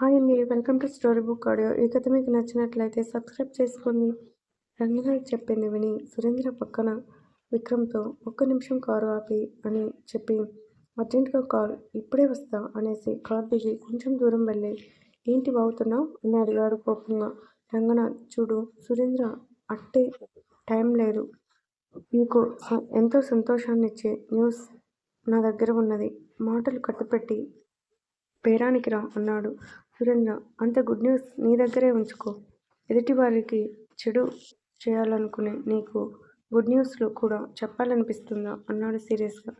Hi అండి welcome to story book audio. ఈ కథ మీకు నచ్చినట్లయితే సబ్స్క్రైబ్ చేసుకోండి. రంగనాథ్ చెప్పింది విని సురేంద్ర పక్కన విక్రమ్తో ఒక్క నిమిషం కారు ఆపి అని చెప్పి అర్జెంటుగా కాల్ ఇప్పుడే వస్తా అనేసి కార్ దిగి కొంచెం దూరం వెళ్ళి ఏంటి బాగుతున్నావు అని అడిగాడు కోపంగా. రంగనాథ్ చూడు సురేంద్ర అట్టే టైం లేదు. నీకు ఎంతో సంతోషాన్ని ఇచ్చే న్యూస్ నా దగ్గర ఉన్నది. మాటలు కట్టుపెట్టి పేరానికి రా అన్నాడు. సురేంద్ర అంత గుడ్ న్యూస్ నీ దగ్గరే ఉంచుకో. ఎదుటి వారికి చెడు చేయాలనుకునే నీకు గుడ్ న్యూస్లు కూడా చెప్పాలనిపిస్తుందా? అన్నాడు సీరియస్గా.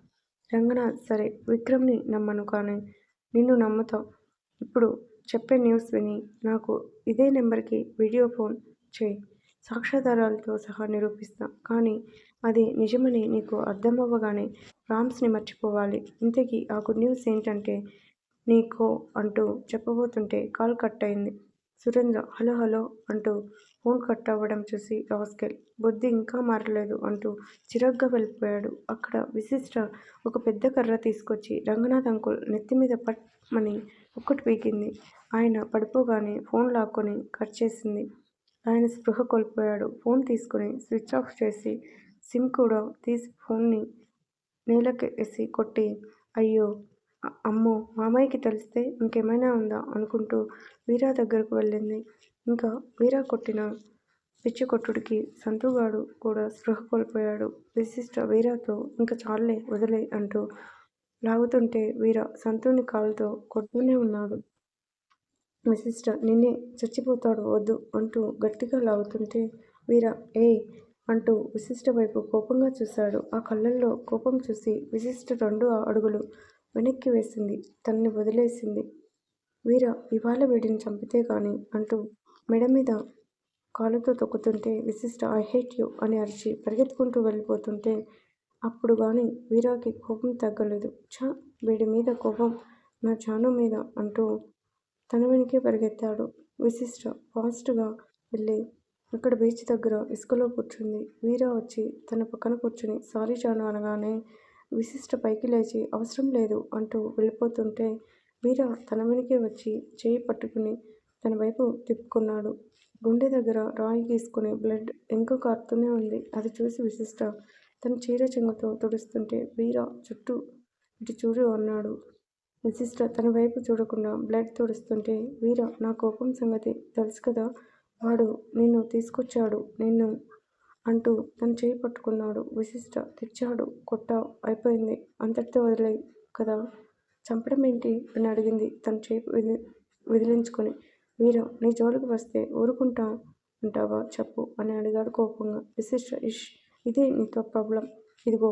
రంగనాథ్ సరే విక్రమ్ని నమ్మను కానీ నిన్ను నమ్ముతావు ఇప్పుడు చెప్పే న్యూస్ విని నాకు ఇదే నెంబర్కి వీడియో ఫోన్ చేయి. సాక్ష్యాధారాలతో సహా నిరూపిస్తా. కానీ అది నిజమని నీకు అర్థమవ్వగానే రామ్స్ని మర్చిపోవాలి. ఇంతకీ ఆ గుడ్ న్యూస్ ఏంటంటే నీకో అంటూ చెప్పబోతుంటే కాల్ కట్ అయింది సురేంద్ర హలో హలో అంటూ ఫోన్ కట్ అవ్వడం చూసి రాస్కెల్ బుద్ధి ఇంకా మారలేదు అంటూ చిరగ్గా వెళ్ళిపోయాడు. అక్కడ విశిష్ట ఒక పెద్ద కర్ర తీసుకొచ్చి రంగనాథ్ అంకుల్ నెత్తి మీద పట్మని ఒక్కటి పీకింది. ఆయన పడిపోగానే ఫోన్ లాక్కొని కట్ చేసింది. ఆయన స్పృహ కోల్పోయాడు. ఫోన్ తీసుకుని స్విచ్ ఆఫ్ చేసి సిమ్ కూడా తీసి ఫోన్ని నేలకేసి కొట్టి అయ్యో అమ్మో మామయ్యకి తెలిస్తే ఇంకేమైనా ఉందా అనుకుంటూ వీరా దగ్గరకు వెళ్ళింది. ఇంకా వీరా కొట్టిన పిచ్చి కొట్టుడికి సంతుగాడు కూడా స్పృహ కోల్పోయాడు. విశిష్ట వీరాతో ఇంకా చాలే వదిలే అంటూ లాగుతుంటే వీర సంతుని కాలుతో కొడుతూనే ఉన్నాడు. విశిష్ట నిన్నే చచ్చిపోతాడు వద్దు అంటూ గట్టిగా లాగుతుంటే వీర ఏయ్ అంటూ విశిష్ట వైపు కోపంగా చూశాడు. ఆ కళ్ళల్లో కోపం చూసి విశిష్ట రెండు అడుగులు వెనక్కి వేసింది. తనని వదిలేసింది. వీర ఇవాళ వీడిని చంపితే కానీ అంటూ మెడ మీద కాలుతో తొక్కుతుంటే విశిష్ట ఐ హేట్ యూ అని అరిచి పరిగెత్తుకుంటూ వెళ్ళిపోతుంటే అప్పుడు కానీ వీరాకి కోపం తగ్గలేదు. ఛా వీడి మీద కోపం నా చాను మీద అంటూ తన వెనకే పరిగెత్తాడు. విశిష్ట ఫాస్ట్గా వెళ్ళి అక్కడ బీచ్ దగ్గర ఇసుకలో కూర్చుంది. వీరా వచ్చి తన పక్కన కూర్చుని సారీ చాను అనగానే విశిష్ట పైకి లేచి అవసరం లేదు అంటూ వెళ్ళిపోతుంటే వీర తన వెనకే వచ్చి చేయి పట్టుకుని తన వైపు తిప్పుకున్నాడు. గుండె దగ్గర రాయి గీసుకుని బ్లడ్ ఇంకా కారుతూనే ఉంది. అది చూసి విశిష్ట తన చీర చెంగుతో తుడుస్తుంటే వీర చుట్టూ ఇటు చూడు అన్నాడు. విశిష్ట తన వైపు చూడకుండా బ్లడ్ తుడుస్తుంటే వీర నా కోపం సంగతి తెలుసు కదా? వాడు నిన్ను తీసుకొచ్చాడు. నిన్ను అంటూ తన చేయి పట్టుకున్నాడు. విశిష్ట తెచ్చాడు కొట్టావు అయిపోయింది. అంతటితో వదిలే కదా. చంపడం ఏంటి? అని అడిగింది తన చేయి విధి విదిలించుకొని. వీర నీ జోలికి వస్తే ఊరుకుంటా అంటావా చెప్పు అని అడిగాడు కోపంగా. విశిష్ట ఇష్ ఇదే నీతో ప్రాబ్లం. ఇదిగో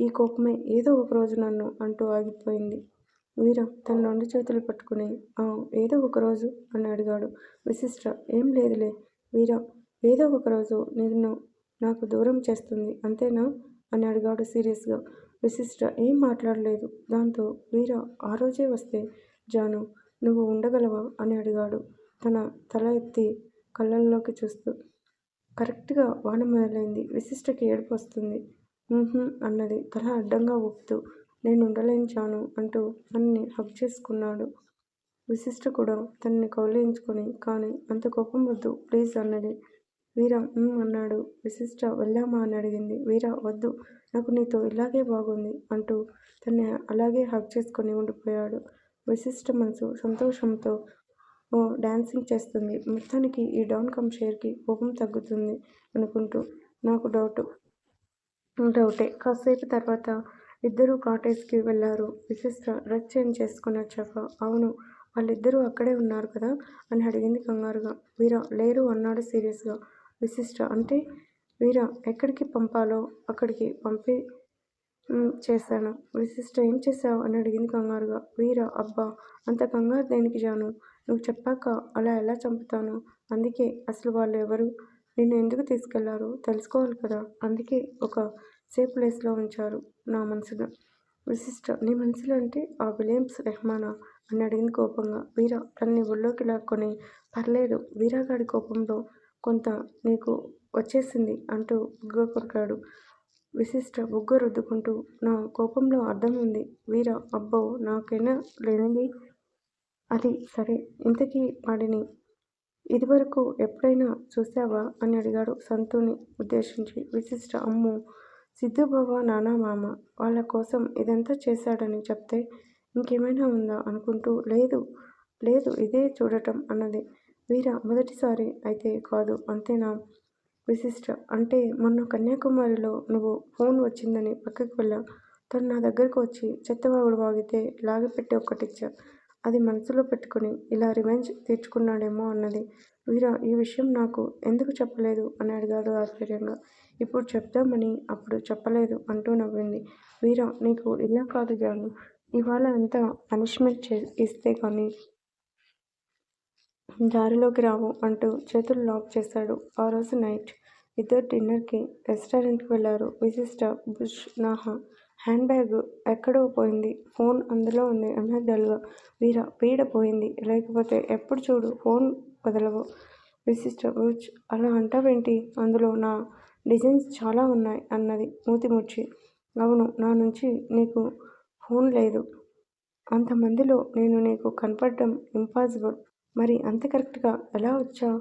ఈ కోపమే ఏదో ఒక రోజు నన్ను అంటూ ఆగిపోయింది. వీర తన రెండు చేతులు పట్టుకుని ఏదో ఒక రోజు అని అడిగాడు. విశిష్ట ఏం లేదులే. వీర ఏదో ఒక రోజు నిన్ను నాకు దూరం చేస్తుంది అంతేనా? అని అడిగాడు సీరియస్గా. విశిష్ట ఏం మాట్లాడలేదు? దాంతో వీరా ఆ రోజే వస్తే జాను నువ్వు ఉండగలవా? అని అడిగాడు. తన తల ఎత్తి కళ్ళల్లోకి చూస్తూ. కరెక్ట్గా వాన మొదలైంది. విశిష్టకి ఏడుపు వస్తుంది. అన్నది తల అడ్డంగా ఊపుతూ. నేను ఉండలేను జాను అంటూ తనని హక్ చేసుకున్నాడు. విశిష్ట కూడా తనని కౌలించుకొని కానీ అంత కోపం వద్దు ప్లీజ్ అన్నది. వీర అన్నాడు. విశిష్ట వెళ్దామా అని అడిగింది. వీర వద్దు. నాకు నీతో ఇలాగే బాగుంది అంటూ తన్ని అలాగే హక్ చేసుకొని ఉండిపోయాడు. విశిష్ట మనసు సంతోషంతో ఓ డాన్సింగ్ చేస్తుంది. మొత్తానికి ఈ డౌన్ కమ్ షేర్కి కోపం తగ్గుతుంది అనుకుంటూ నాకు డౌట్ డౌటే కాసేపు తర్వాత ఇద్దరూ కాటేజ్కి వెళ్ళారు. విశిష్ట డ్రెస్ చేంజ్ చేసుకుని వచ్చాక అవును వాళ్ళిద్దరూ అక్కడే ఉన్నారు కదా? అని అడిగింది కంగారుగా. వీర లేరు అన్నాడు సీరియస్గా. విశిష్ట. అంటే వీర ఎక్కడికి పంపాలో అక్కడికి పంపి చేశాను. విశిష్ట ఏం చేశావు? అని అడిగింది కంగారుగా. వీర అబ్బా అంత కంగారు దేనికి జాను? నువ్వు చెప్పాక అలా ఎలా చంపుతాను? అందుకే అసలు వాళ్ళు ఎవరు? నిన్ను ఎందుకు తీసుకెళ్ళారు? తెలుసుకోవాలి కదా? అందుకే ఒక సేఫ్ ప్లేస్లో ఉంచారు నా మనసులో. విశిష్ట నీ మనసులో అంటే ఆ విలియమ్స్ రెహమానా? అని అడిగింది కోపంగా. వీర తనని ఒళ్ళోకి లాక్కొని పర్లేదు వీరాగాడి కోపంలో కొంత నీకు వచ్చేసింది అంటూ బుగ్గ కొరికాడు. విశిష్ట బుగ్గ రుద్దుకుంటూ నా కోపంలో అర్థం ఉంది వీర అబ్బో నాకైనా లేనిది అది సరే ఇంతకీ వాడిని ఇదివరకు ఎప్పుడైనా చూశావా అని అడిగాడు సంతుని ఉద్దేశించి. విశిష్ట అమ్మో సిద్ధుబావ నానా మామ వాళ్ళ కోసం ఇదంతా చేశాడని చెప్తే ఇంకేమైనా ఉందా అనుకుంటూ లేదు లేదు ఇదే చూడటం అన్నది. వీరా మొదటిసారి అయితే కాదు అంతేనా? విశిష్ట. అంటే మొన్న కన్యాకుమారిలో నువ్వు ఫోన్ వచ్చిందని పక్కకు వెళ్ళా. తను నా దగ్గరకు వచ్చి చెత్తవాగుడు వాగితే లాగిపెట్టి ఒక్కటిచ్చా. అది మనసులో పెట్టుకుని ఇలా రివెంజ్ తీర్చుకున్నాడేమో అన్నది. వీరా ఈ విషయం నాకు ఎందుకు చెప్పలేదు? అని అడిగాడు ఆశ్చర్యంగా. ఇప్పుడు చెప్దామని అప్పుడు చెప్పలేదు అంటూ నవ్వింది. వీరా నీకు ఇలా కాదు జాను. ఇవాళ ఎంత పనిష్మెంట్ చే ఇస్తే కానీ దారిలోకి రావు అంటూ చేతులు లాక్ చేశాడు. ఆ రోజు నైట్ ఇద్దరు డిన్నర్కి రెస్టారెంట్కి వెళ్ళారు విశిష్ట బుష్ నాహా హ్యాండ్ బ్యాగ్ ఎక్కడో పోయింది. ఫోన్ అందులో ఉంది. అన్నది డల్గా వీర పీడ పోయింది. లేకపోతే ఎప్పుడు చూడు ఫోన్ వదలవు. విశిష్ట బుజ్ అలా అంటావేంటి? అందులో నా డిజైన్స్ చాలా ఉన్నాయి అన్నది మూతి ముచ్చి అవును నా నుంచి నీకు ఫోన్ లేదు. అంతమందిలో నేను నీకు కనపడడం ఇంపాసిబుల్. మరి అంత కరెక్ట్గా ఎలా వచ్చా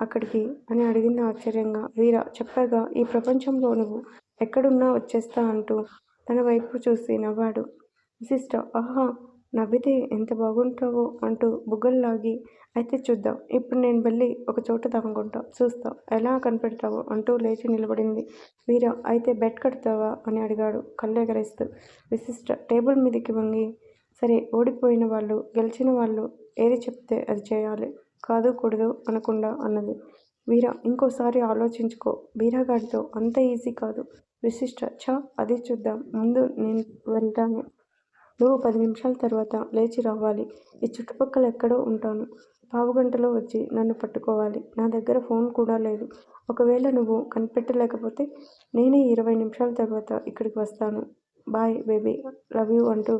అక్కడికి? అని అడిగింది ఆశ్చర్యంగా. వీరా చెప్పగా ఈ ప్రపంచంలో నువ్వు ఎక్కడున్నా వచ్చేస్తా అంటూ తన వైపు చూసి నవ్వాడు. విశిష్ట ఆహా నవ్వితే ఎంత బాగుంటావో అంటూ బుగ్గల్లాగి అయితే చూద్దాం. ఇప్పుడు నేను వెళ్ళి ఒక చోట దాక్కుంటా చూస్తా. ఎలా కనిపెడతావో అంటూ లేచి నిలబడింది. వీర అయితే బెడ్ కడతావా? అని అడిగాడు కళ్ళెగరేస్తూ. విశిష్ట టేబుల్ మీదకి వంగి సరే ఓడిపోయిన వాళ్ళు గెలిచిన వాళ్ళు ఏది చెప్తే అది చేయాలి. కాదు కూడదు అనకుండా అన్నది. వీరా ఇంకోసారి ఆలోచించుకో. వీరగాడితో అంత ఈజీ కాదు. విశిష్ట ఛ అది చూద్దాం. ముందు నేను వెళ్తాను. నువ్వు పది నిమిషాల తర్వాత లేచి రావాలి. ఈ చుట్టుపక్కల ఎక్కడో ఉంటాను. పావుగంటలో వచ్చి నన్ను పట్టుకోవాలి. నా దగ్గర ఫోన్ కూడా లేదు. ఒకవేళ నువ్వు కనిపెట్టలేకపోతే నేనే ఇరవై నిమిషాల తర్వాత ఇక్కడికి వస్తాను. Bye baby. లవ్ యూ అంటూ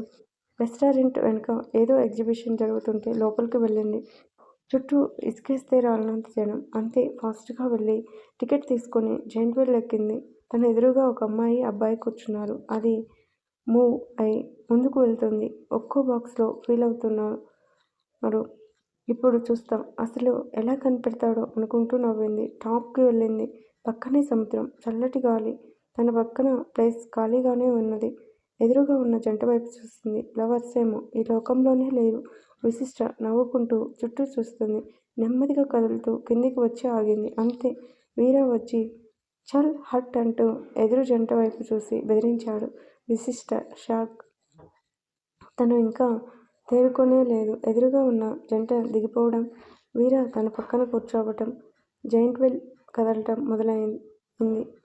రెస్టారెంట్ వెనుక ఏదో ఎగ్జిబిషన్ జరుగుతుంటే లోపలికి వెళ్ళింది చుట్టూ ఇసుకేస్తే రాలినంత జనం. అంతే ఫాస్ట్గా వెళ్ళి టికెట్ తీసుకొని జైంట్ వీల్ ఎక్కింది. తన ఎదురుగా ఒక అమ్మాయి అబ్బాయి కూర్చున్నారు. అది మూవ్ అయి ముందుకు వెళ్తుంది. ఒక్కో బాక్స్లో ఫీల్ అవుతున్నారు. ఇప్పుడు చూస్తాం. అసలు ఎలా కనిపెడతాడో అనుకుంటూ నవ్వింది. టాప్కి వెళ్ళింది. పక్కనే సముద్రం. చల్లటి గాలి. తన పక్కన ప్లేస్ ఖాళీగానే ఉన్నది. ఎదురుగా ఉన్న జంట వైపు చూస్తుంది. లవర్స్ ఏమో ఈ లోకంలోనే లేరు. విశిష్ట నవ్వుకుంటూ చుట్టూ చూస్తుంది. నెమ్మదిగా కదులుతూ కిందికి వచ్చి ఆగింది. అంతే. వీర వచ్చి చల్ హట్ అంటూ ఎదురు జంట వైపు చూసి బెదిరించాడు. విశిష్ట షాక్. తను ఇంకా తేరుకోనే లేదు. ఎదురుగా ఉన్న జంట దిగిపోవడం వీర తన పక్కన కూర్చోవటం జైంట్ వెల్ కదలటం మొదలైంది.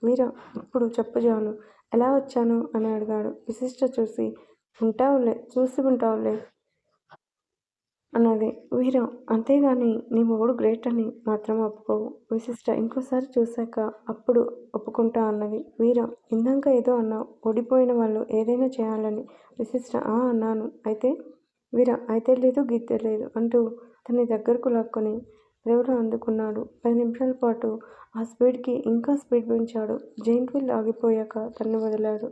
వీర ఇప్పుడు చెప్పు జాను. ఎలా వచ్చాను? అని అడిగాడు. విశిష్ట చూసి ఉంటావులే చూసి ఉంటావులే అన్నది. వీర అంతేగాని నీ మొగుడు గ్రేట్ అని మాత్రం ఒప్పుకోవు. విశిష్ట ఇంకోసారి చూశాక అప్పుడు ఒప్పుకుంటా అన్నది. వీర ఇందాక ఏదో అన్నావు. ఓడిపోయిన వాళ్ళు ఏదైనా చేయాలని విశిష్ట ఆ అన్నాను. అయితే వీర అయితే లేదు గీతే లేదు అంటూ తన దగ్గరకు లాక్కొని రేవులో అందుకున్నాడు. పది నిమిషాల పాటు ఆ స్పీడ్కి ఇంకా స్పీడ్ పెంచాడు. జైంట్ వీల్ ఆగిపోయాక తన్ను వదిలాడు.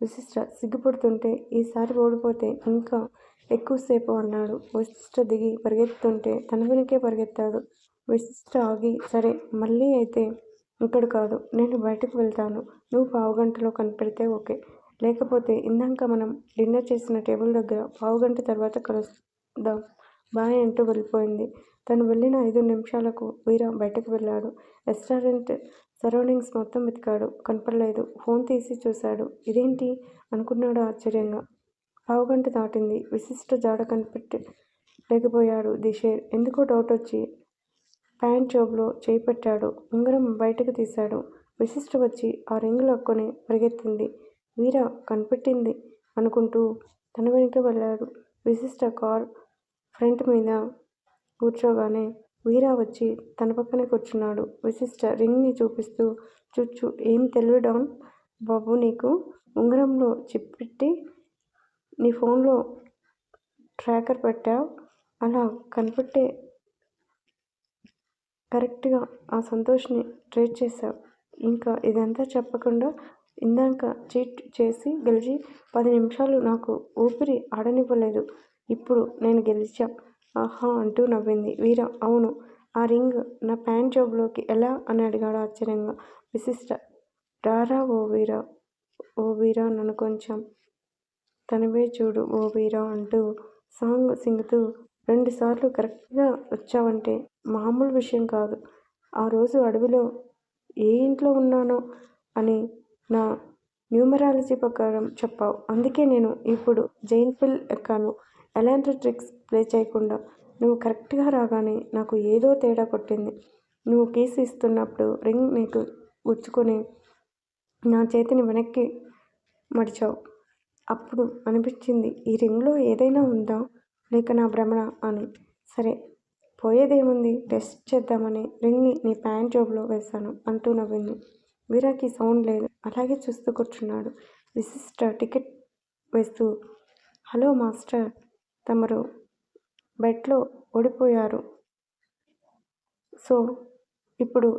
విశిష్ట సిగ్గుపడుతుంటే ఈసారి ఓడిపోతే ఇంకా ఎక్కువసేపు అన్నాడు. విశిష్ట దిగి పరిగెత్తుంటే తన వెనుకే పరిగెత్తాడు. విశిష్ట ఆగి సరే మళ్ళీ అయితే ఇక్కడ కాదు నేను బయటకు వెళ్తాను. నువ్వు పావుగంటలో కనిపెడితే ఓకే. లేకపోతే ఇందాక మనం డిన్నర్ చేసిన టేబుల్ దగ్గర పావు గంట తర్వాత కలుద్దాం. బాయ్ అంటూ వెళ్ళిపోయింది. తను వెళ్ళిన ఐదు నిమిషాలకు వీర బయటకు వెళ్ళాడు. రెస్టారెంట్ సరౌండింగ్స్ మొత్తం వెతికాడు. కనపడలేదు. ఫోన్ తీసి చూశాడు. ఇదేంటి? అనుకున్నాడు ఆశ్చర్యంగా. పావుగంట దాటింది. విశిష్ట జాడ కనిపెట్టి లేకపోయాడు దిషేర్ ఎందుకో డౌట్ వచ్చి ప్యాంట్ జోబులో చేయి పెట్టాడు. ఉంగరం బయటకు తీశాడు. విశిష్ట వచ్చి ఆ రింగ్ అక్కొని పరిగెత్తింది. వీర కనిపెట్టింది అనుకుంటూ తన వెనుక వెళ్ళాడు. విశిష్ట కార్ ఫ్రంట్ మీద కూర్చోగానే వీరా వచ్చి తన పక్కనే కూర్చున్నాడు. విశిష్ట రింగ్ని చూపిస్తూ చుచ్చు ఏం తెలియడం బాబు నీకు. ఉంగరంలో చిప్పెట్టి నీ ఫోన్లో ట్రాకర్ పెట్టావు. అలా కనిపెట్టే కరెక్ట్గా ఆ సంతోష్ని ట్రేట్ చేశావు. ఇంకా ఇదంతా చెప్పకుండా ఇందాక చీట్ చేసి గెలిచి పది నిమిషాలు నాకు ఊపిరి ఆడనివ్వలేదు. ఇప్పుడు నేను గెలిచా. ఆహా అంటూ నవ్వింది వీర. అవును. ఆ రింగ్ నా ప్యాంట్ జాబ్లోకి ఎలా? అని అడిగాడు ఆశ్చర్యంగా విశిష్ట. రారా ఓ వీరా ఓ వీరా నన్ను కొంచెం తనవే చూడు ఓ వీరా అంటూ సాంగ్ సింగుతూ రెండుసార్లు కరెక్ట్గా వచ్చావంటే మామూలు విషయం కాదు. ఆ రోజు అడవిలో ఏ ఇంట్లో ఉన్నానో అని నా న్యూమరాలజీ ప్రకారం చెప్పావు. అందుకే నేను ఇప్పుడు జైన్పిల్ ఎక్కాను. ఎలాంటి ట్రిక్స్ ప్లే చేయకుండా నువ్వు కరెక్ట్గా రాగానే నాకు ఏదో తేడా కొట్టింది. నువ్వు కీస్ ఇస్తున్నప్పుడు రింగ్ నీకు గుచ్చుకొని నా చేతిని వెనక్కి మడిచావు. అప్పుడు అనిపించింది ఈ రింగ్లో ఏదైనా ఉందా? లేక నా భ్రమణ అని. సరే పోయేదేముంది టెస్ట్ చేద్దామని రింగ్ని నీ ప్యాంట్ జోబులో వేశాను అంటూ నవ్వింది. వీరాకి సౌండ్ లేదు. అలాగే చూస్తూ కూర్చున్నాడు. విశిష్ట టికెట్ వేస్తూ హలో మాస్టర్ తమరు బెట్లో ఓడిపోయారు. సో ఇప్పుడు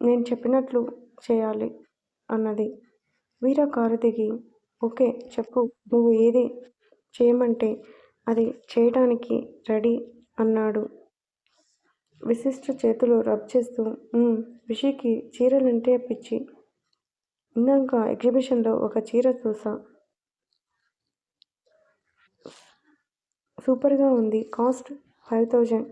నేను చెప్పినట్లు చేయాలి అన్నది. వీర కారు దిగి ఓకే చెప్పు నువ్వు ఏది చేయమంటే అది చేయడానికి రెడీ అన్నాడు. విశిష్ట చేతులు రబ్ చేస్తూ విషికి చీరలంటే పిచ్చి. ఇందాక ఎగ్జిబిషన్లో ఒక చీర చూసా. సూపర్గా ఉంది. Cost five thousand